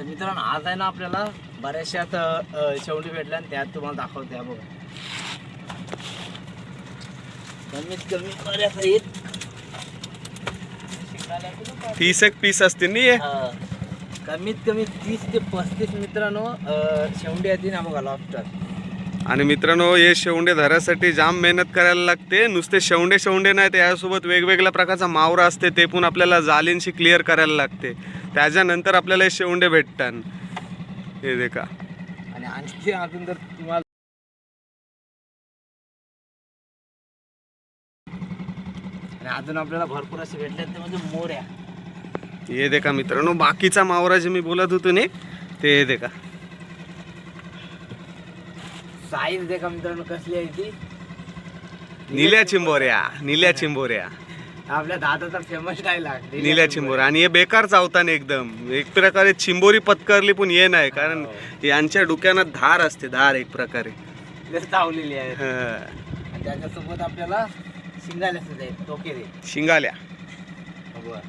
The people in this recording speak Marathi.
तर मित्रांनो आज आहे ना आपल्याला बऱ्याचशाच अ, शेवटी भेटल्या आणि त्यात तुम्हाला दाखवते हा बघा कमीत कमी बऱ्याच आहेत? तीस एक पीस असतील नी हे. कमीत कमी तीस ते पस्तीस मित्रांनो अ, शेवंडी येते ना बघा लॉबस्टर आणि मित्रांनो हे शेवंडे धरासाठी जाम मेहनत करायला लागते. नुसते शेवंडे शेवंडे नाही त्यासोबत वेगवेगळ्या प्रकारचा मावरा असते ते पण आपल्याला जालींशी क्लिअर करायला लागते. त्याच्यानंतर आपल्याला हे शेवंडे भेटतात. हे देखा. आणि आणखी अजून जर तुम्हाला आणि अजून आपल्याला भरपूर असे भेटले ते म्हणजे मोऱ्या. हे देखा मित्रांनो बाकीचा मावरा जे मी बोलत होतो नी ते हे देखा. साईज देखा मित्रांनो कसली आहे ती? निल्या चिंबोऱ्या निल्या चिंबोऱ्या. आपल्या दादाचा फेमस डायलॉग निल्या चिंबोऱ्या. आणि हे बेकार चावताना एकदम. एक प्रकारे चिंबोरी पत्करली पण हे नाही कारण यांच्या डोक्यानं धार असते धार एक प्रकारे. चावलेली आहे. हं. आणि त्याच्यासोबत आपल्याला शिंगाले सुद्धा आहेत टोके दे शिंगाल्या. बघा